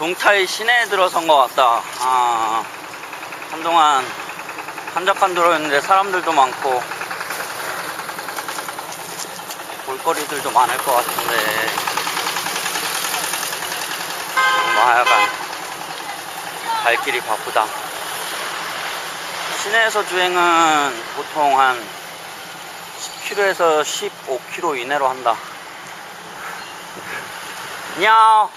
동타이 시내에 들어선 것 같다. 아, 한동안 한적한 도로였는데 사람들도 많고 볼거리들도 많을 것 같은데 뭐 하여간 갈 길이 바쁘다. 시내에서 주행은 보통 한 10km에서 15km 이내로 한다. 냐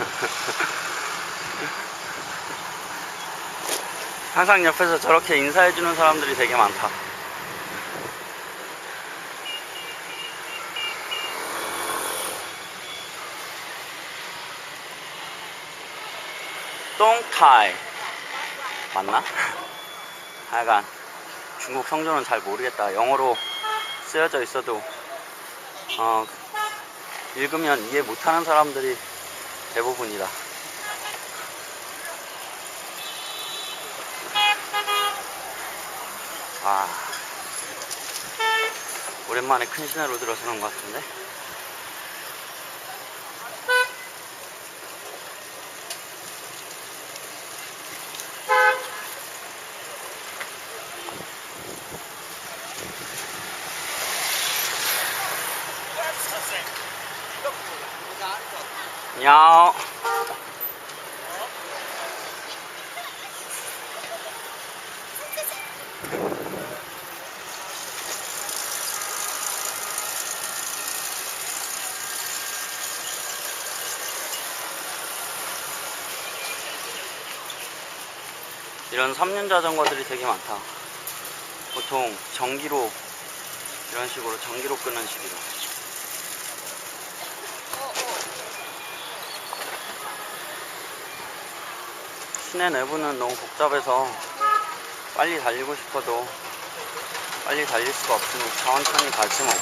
항상 옆에서 저렇게 인사해주는 사람들이 되게 많다. 똥타이 맞나? 하여간 중국 성조는 잘 모르겠다. 영어로 쓰여져 있어도 어, 읽으면 이해 못하는 사람들이 대부분이다. 아, 오랜만에 큰 시내로 들어서는 것 같은데. 야. 이런 3륜 자전거들이 되게 많다. 보통 전기로 이런 식으로 전기로 끄는 식이다. 시내 내부는 너무 복잡해서 빨리 달리고 싶어도 빨리 달릴 수가 없으니 천천히 가지 뭐.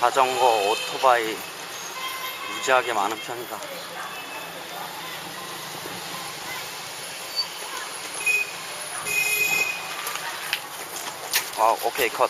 자전거, 오토바이 무지하게 많은 편이다. 아, 오케이 컷.